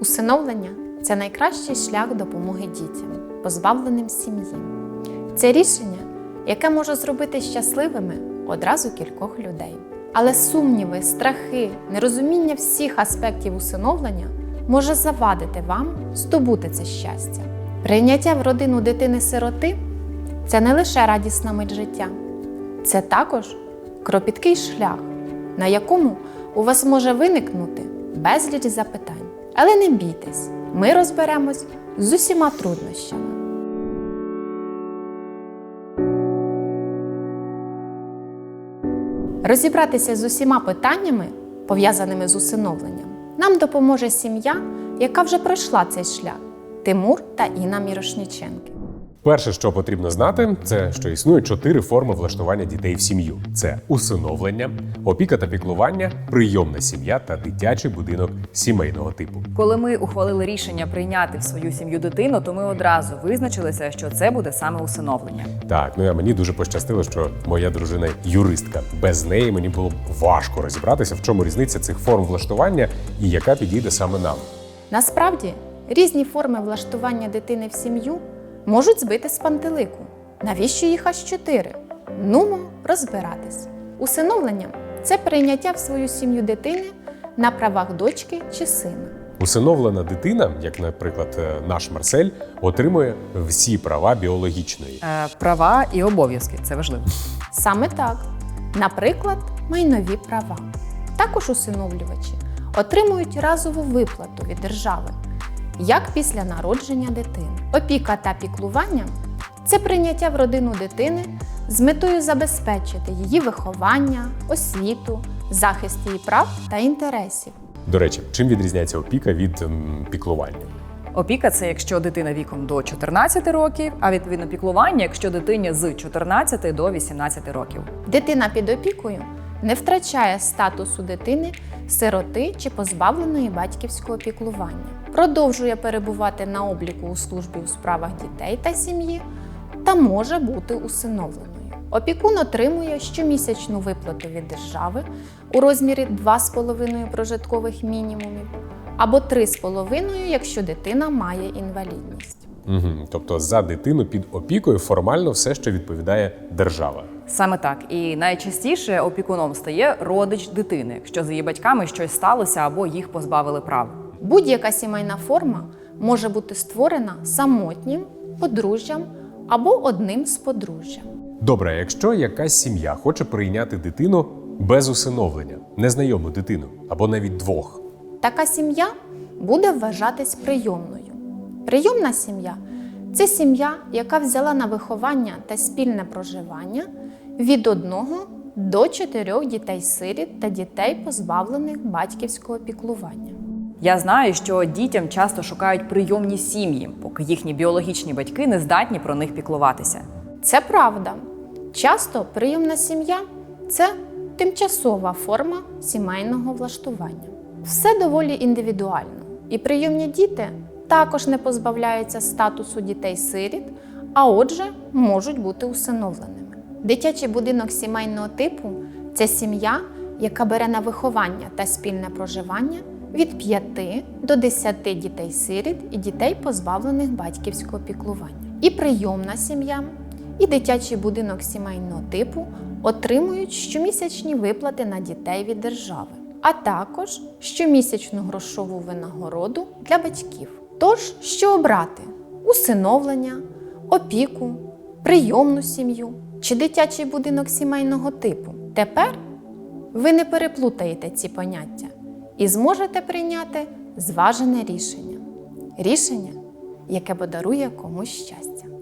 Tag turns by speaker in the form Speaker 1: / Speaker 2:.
Speaker 1: Усиновлення це найкращий шлях допомоги дітям, позбавленим сім'ї. Це рішення, яке може зробити щасливими одразу кількох людей. Але сумніви, страхи, нерозуміння всіх аспектів усиновлення може завадити вам здобути це щастя. Прийняття в родину дитини-сироти це не лише радісна мить життя, це також кропіткий шлях, на якому у вас може виникнути безліч запитань. Але не бійтесь, ми розберемось з усіма труднощами. Розібратися з усіма питаннями, пов'язаними з усиновленням, нам допоможе сім'я, яка вже пройшла цей шлях Тимур та Інна Мірошніченки.
Speaker 2: Перше, що потрібно знати, це що існує чотири форми влаштування дітей в сім'ю: це усиновлення, опіка та піклування, прийомна сім'я та дитячий будинок сімейного типу.
Speaker 3: Коли ми ухвалили рішення прийняти в свою сім'ю дитину, то ми одразу визначилися, що це буде саме усиновлення.
Speaker 2: Так, ну а мені дуже пощастило, що моя дружина юристка. Без неї мені було важко розібратися, в чому різниця цих форм влаштування і яка підійде саме нам.
Speaker 1: Насправді, різні форми влаштування дитини в сім'ю можуть збити з пантелику. Навіщо їх аж чотири? Нумо розбиратись. Усиновлення це прийняття в свою сім'ю дитини на правах дочки чи сина.
Speaker 2: Усиновлена дитина, як, наприклад, е, наш Марсель, отримує всі права біологічної.
Speaker 3: Е, права і обов'язки це важливо.
Speaker 1: Саме так, наприклад, майнові права. Також усиновлювачі отримують разову виплату від держави, як після народження дитини. Опіка та піклування це прийняття в родину дитини з метою забезпечити її виховання, освіту, захист її прав та інтересів.
Speaker 2: До речі, чим відрізняється опіка від м, піклування?
Speaker 3: Опіка це якщо дитина віком до 14 років, а відповідно піклування, якщо дитині з 14 до 18 років.
Speaker 1: Дитина під опікою не втрачає статусу дитини, сироти чи позбавленої батьківського піклування, продовжує перебувати на обліку у службі у справах дітей та сім'ї та може бути усиновленою. Опікун отримує щомісячну виплату від держави у розмірі 2,5 прожиткових мінімумів або 3,5, якщо дитина має інвалідність.
Speaker 2: Угу. Тобто за дитину під опікою формально все, що відповідає держава.
Speaker 3: Саме так. І найчастіше опікуном стає родич дитини, якщо з її батьками щось сталося або їх позбавили прав.
Speaker 1: Будь-яка сімейна форма може бути створена самотнім, подружжям або одним з подружжям.
Speaker 2: Добре, якщо якась сім'я хоче прийняти дитину без усиновлення, незнайому дитину або навіть двох.
Speaker 1: Така сім'я буде вважатись прийомною. Прийомна сім'я це сім'я, яка взяла на виховання та спільне проживання від одного до чотирьох дітей-сиріт та дітей, позбавлених батьківського піклування.
Speaker 3: Я знаю, що дітям часто шукають прийомні сім'ї, поки їхні біологічні батьки не здатні про них піклуватися.
Speaker 1: Це правда. Часто прийомна сім'я це тимчасова форма сімейного влаштування. Все доволі індивідуально, і прийомні діти також не позбавляються статусу дітей-сиріт, а отже, можуть бути усиновленими. Дитячий будинок сімейного типу це сім'я, яка бере на виховання та спільне проживання від 5 до 10 дітей-сиріт і дітей, позбавлених батьківського піклування. І прийомна сім'я, і дитячий будинок сімейного типу отримують щомісячні виплати на дітей від держави, а також щомісячну грошову винагороду для батьків. Тож, що обрати: усиновлення, опіку, прийомну сім'ю чи дитячий будинок сімейного типу. Тепер ви не переплутаєте ці поняття і зможете прийняти зважене рішення. Рішення, яке подарує комусь щастя.